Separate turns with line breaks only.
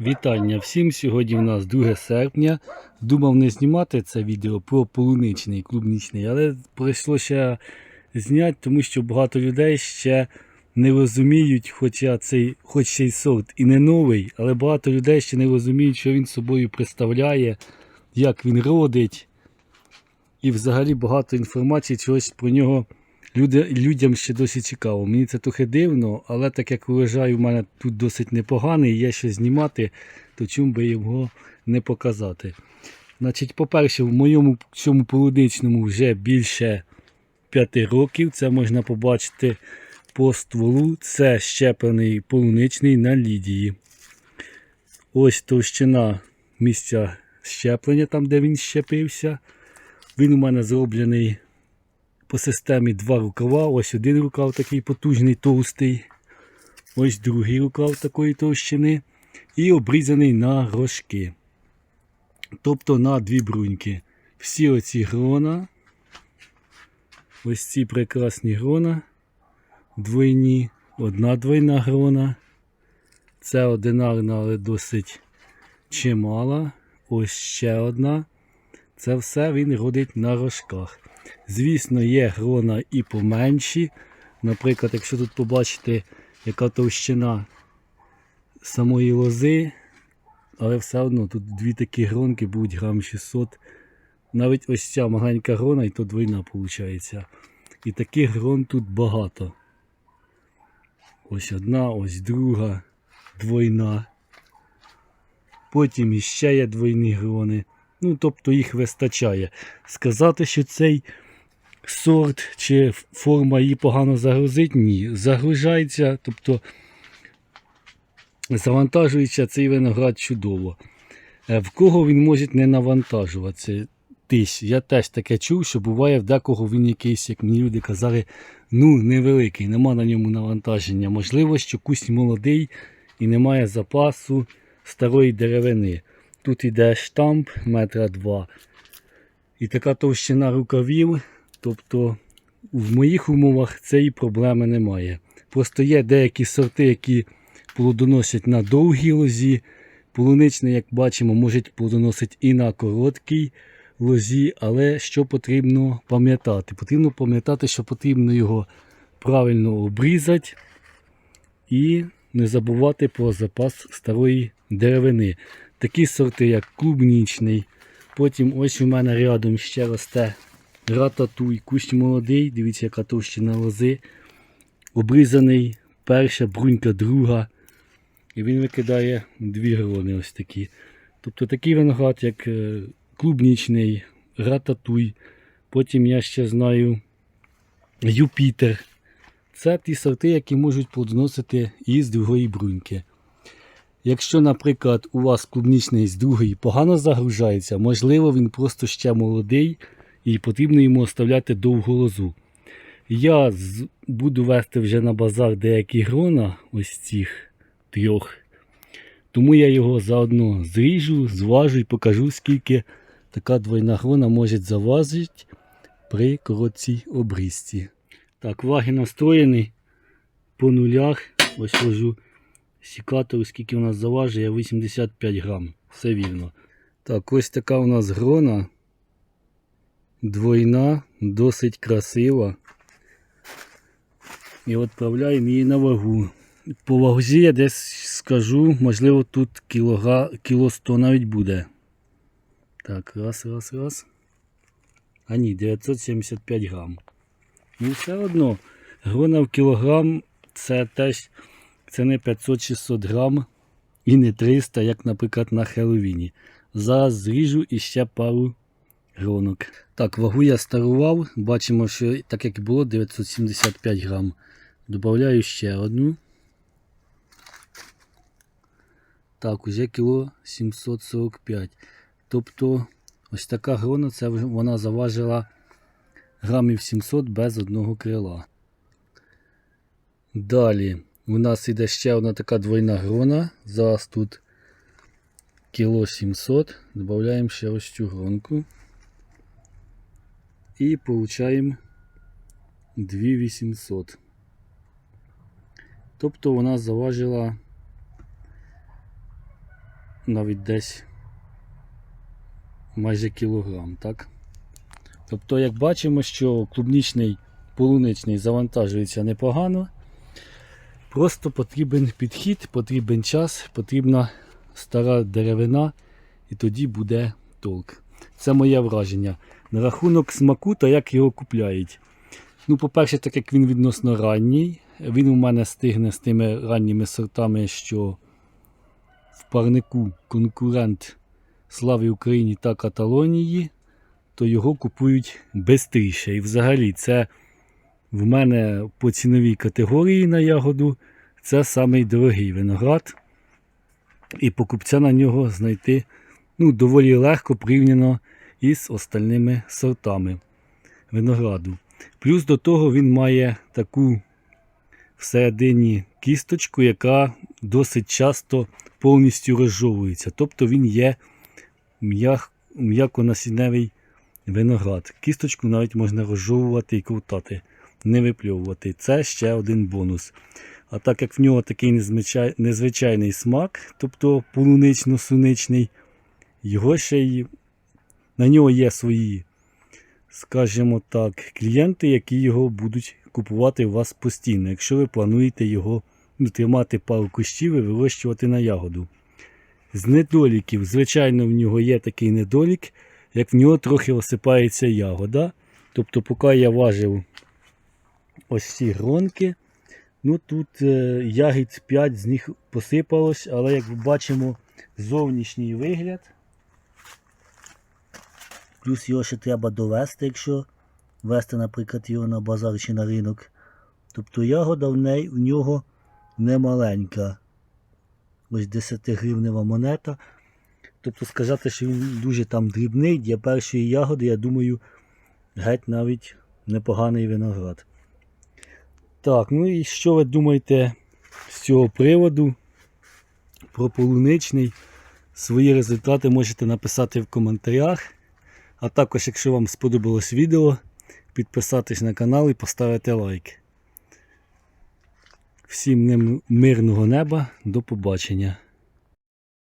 Вітання всім! Сьогодні у нас 2 серпня. Думав не знімати це відео про полуничний клубнічний, але прийшлося зняти, тому що багато людей ще не розуміють, хоча цей, хоч цей сорт і не новий, але багато людей ще не розуміють, що він собою представляє, як він родить. І взагалі багато інформації чогось про нього люди, людям ще досі цікаво. Мені це трохи дивно, але так як урожай у мене тут досить непоганий, є що знімати, то чому би його не показати. Значить, по-перше, в моєму цьому полуничному вже більше 5 років. Це можна побачити по стволу. Це щеплений полуничний на лідії. Ось товщина місця щеплення, там де він щепився. Він у мене зроблений по системі два рукава. Ось один рукав такий потужний, товстий. Ось другий рукав такої товщини. І обрізаний на рожки. Тобто на дві бруньки. Всі оці грона. Ось ці прекрасні грона. Двойні. Одна двойна грона. Це одинарна, але досить чимала. Ось ще одна. Це все він родить на рожках. Звісно, є грона і поменші. Наприклад, якщо тут побачите, яка товщина самої лози, але все одно тут дві такі гронки будуть грам 600. Навіть ось ця маленька грона, і то двойна виходить. І таких грон тут багато. Ось одна, ось друга, двойна. Потім іще є двойні грони. Ну, тобто їх вистачає. Сказати, що цей сорт чи форма її погано загрузить, ні. Загружається, тобто завантажується цей виноград чудово. Е, В кого він може не навантажуватися? Тись. Я теж таке чув, що буває в декого він якийсь, як мені люди казали, ну невеликий, нема на ньому навантаження. Можливо, що кусь молодий і немає запасу старої деревини. Тут іде штамп метра два. І така товщина рукавів. Тобто в моїх умовах цієї проблеми немає. Просто є деякі сорти, які плодоносять на довгій лозі. Полуничний, як бачимо, може плодоносити і на короткій лозі, але що потрібно пам'ятати? Потрібно пам'ятати, що потрібно його правильно обрізати і не забувати про запас старої деревини. Такі сорти, як клубнічний. Потім ось у мене рядом ще росте рататуй, кущ молодий, дивіться, яка товщина лози. Обрізаний, перша брунька, друга. І він викидає дві грони ось такі. Тобто такий виноград, як е, клубнічний, рататуй. Потім я ще знаю Юпітер. Це ті сорти, які можуть плодоносити із другої бруньки. Якщо, наприклад, у вас клубнічний з другої погано загружається, можливо, він просто ще молодий і потрібно йому оставляти довгу лозу. Я буду вести вже на базар деякі грона, ось цих трьох. Тому я його заодно зріжу, зважу і покажу, скільки така двойна грона може завазити при короткій обрізці. Так, ваги настроєні по нулях. Ось ложу сікатор, скільки у нас заважує, 85 грам. Все вірно. Так, ось така у нас грона. Двойна, досить красива. І відправляємо її на вагу. По вазі я десь скажу, можливо, тут кілога, кіло 100 навіть буде. Так, раз, раз, раз. А ні, 975 грам. Ну, все одно, грона в кілограм це теж це не 500-600 грам і не 300, як, наприклад, на Хеллоуіні. Зараз зріжу іще пару гронок. Так, вагу я старував. Бачимо, що так як було 975 грам. Добавляю ще одну. Так, уже кіло 745. Тобто, ось така грона, це вона заважила грамів 700 без одного крила. Далі у нас іде ще одна така двойна грона. Зараз тут кіло 700. Додаємо ще ось цю гронку. І получаємо 2800. Тобто вона заважила навіть десь майже кілограм, так? Тобто, як бачимо, що клубнічний полуничний завантажується непогано. Просто потрібен підхід, потрібен час, потрібна стара деревина, і тоді буде толк. Це моє враження. На рахунок смаку та як його купляють. Ну, по-перше, так як він відносно ранній, він у мене стигне з тими ранніми сортами, що в парнику конкурент Слави Україні та Каталонії, то його купують бистріше. І взагалі це в мене по ціновій категорії на ягоду це самий дорогий виноград. І покупця на нього знайти ну, доволі легко порівняно із остальними сортами винограду. Плюс до того він має таку всередині кісточку, яка досить часто повністю розжовується. Тобто він є м'як- м'яконасінневий виноград. Кісточку навіть можна розжовувати і ковтати, не випльовувати. Це ще один бонус. А так як в нього такий незвичай- незвичайний смак, тобто полунично-суничний, його ще й на нього є свої, скажімо так, клієнти, які його будуть купувати у вас постійно, якщо ви плануєте його тримати пару кущів і вирощувати на ягоду. З недоліків, звичайно, в нього є такий недолік, як в нього трохи осипається ягода. Тобто, поки я важив ось ці гронки, ну тут е, ягід 5 з них посипалось, але як бачимо, зовнішній вигляд. Плюс його ще треба довести, якщо вести, наприклад, його на базар чи на ринок. Тобто ягода в, неї, в нього не маленька. Ось 10 гривнева монета. Тобто сказати, що він дуже там дрібний, для першої ягоди, я думаю, геть навіть непоганий виноград. Так, ну і що ви думаєте з цього приводу про полуничний? Свої результати можете написати в коментарях. А також, якщо вам сподобалось відео, підписатись на канал і поставити лайк. Всім мирного неба, до побачення.